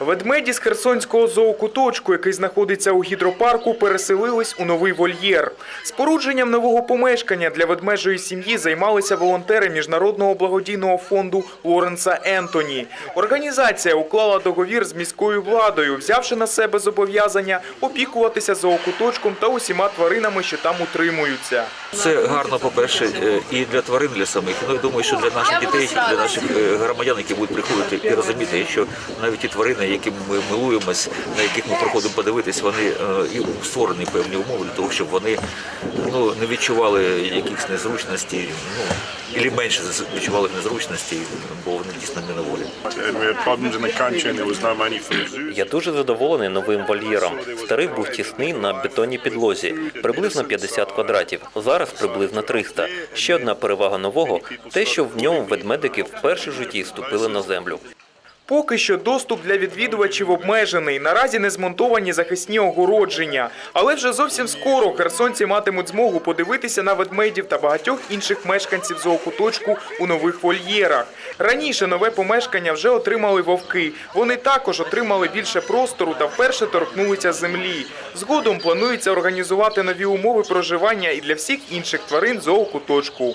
Ведмеді з Херсонського зоокуточку, який знаходиться у гідропарку, переселились у новий вольєр. Спорудженням нового помешкання для ведмежої сім'ї займалися волонтери міжнародного благодійного фонду Лоренса Ентоні. Організація уклала договір з міською владою, взявши на себе зобов'язання опікуватися зоокуточком та усіма тваринами, що там утримуються. Це гарно, по-перше, е, і для тварин, для самих. Ну, я думаю, що для наших дітей, для наших е, громадян, які будуть приходити і розуміти, що навіть ті тварини, яким ми милуємось, на яких ми приходимо подивитись, вони е, і створені певні умови для того, щоб вони ну, не відчували якихось незручностей, ну, і менше відчували незручностей, бо вони дійсно не на волі. Я дуже задоволений новим вольєром. Старий був тісний на бетонній підлозі, приблизно 50 квадратів. Зараз приблизно 300. Ще одна перевага нового те, що в ньому ведмедики вперше в житті ступили на землю. Поки що доступ для відвідувачів обмежений. Наразі не змонтовані захисні огородження. Але вже зовсім скоро херсонці матимуть змогу подивитися на ведмедів та багатьох інших мешканців зоокуточку у нових вольєрах. Раніше нове помешкання вже отримали вовки. Вони також отримали більше простору та вперше торкнулися землі. Згодом планується організувати нові умови проживання і для всіх інших тварин зоокуточку.